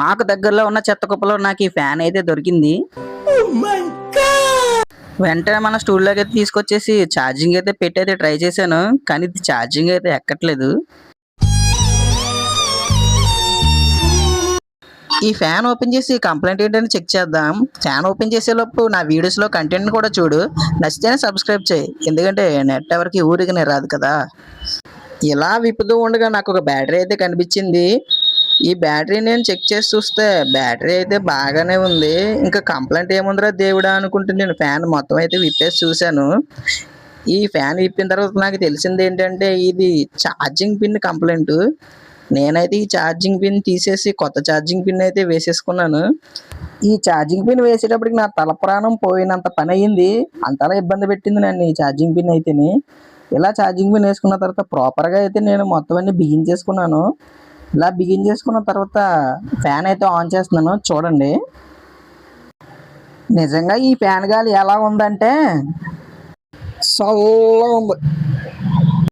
మాకు దగ్గరలో ఉన్న చెత్త కుప్పలో నాకు ఈ ఫ్యాన్ అయితే దొరికింది. వెంటనే మన స్టూడియోలోకి అయితే తీసుకొచ్చేసి ఛార్జింగ్ అయితే పెట్టి అయితే ట్రై చేశాను కానీ ఇది ఛార్జింగ్ అయితే ఎక్కట్లేదు. ఈ ఫ్యాన్ ఓపెన్ చేసి కంప్లైంట్ ఏంటని చెక్ చేద్దాం. ఫ్యాన్ ఓపెన్ చేసేలోపు నా వీడియోస్లో కంటెంట్ కూడా చూడు. నచ్చితేనే సబ్స్క్రైబ్ చేయి ఎందుకంటే నెట్ ఎవరికి ఊరికి రాదు కదా. ఇలా విప్పుతూ ఉండగా నాకు ఒక బ్యాటరీ అయితే కనిపించింది. ఈ బ్యాటరీ నేను చెక్ చేసి చూస్తే బ్యాటరీ అయితే బాగానే ఉంది. ఇంకా కంప్లైంట్ ఏముందిరా దేవుడా అనుకుంటే నేను ఫ్యాన్ మొత్తం అయితే విప్పేసి చూశాను. ఈ ఫ్యాన్ విప్పిన తర్వాత నాకు తెలిసింది ఏంటంటే ఇది ఛార్జింగ్ పిన్ కంప్లైంట్. నేనైతే ఈ ఛార్జింగ్ పిన్ తీసేసి కొత్త ఛార్జింగ్ పిన్ అయితే వేసేసుకున్నాను. ఈ ఛార్జింగ్ పిన్ వేసేటప్పటికి నా తల ప్రాణం పోయినంత పని అయ్యింది. అంతలా ఇబ్బంది పెట్టింది నన్ను ఈ ఛార్జింగ్ పిన్ అయితేనే. ఇలా ఛార్జింగ్ పిన్ వేసుకున్న తర్వాత ప్రాపర్గా అయితే నేను మొత్తం అన్ని బిగించేసుకున్నాను ఇలా బిగించేసుకున్న తర్వాత ఫ్యాన్ అయితే ఆన్ చేస్తున్నాను. చూడండి. నిజంగా ఈ ఫ్యాన్ గాలి ఎలా ఉందంటే చల్లగా ఉంది.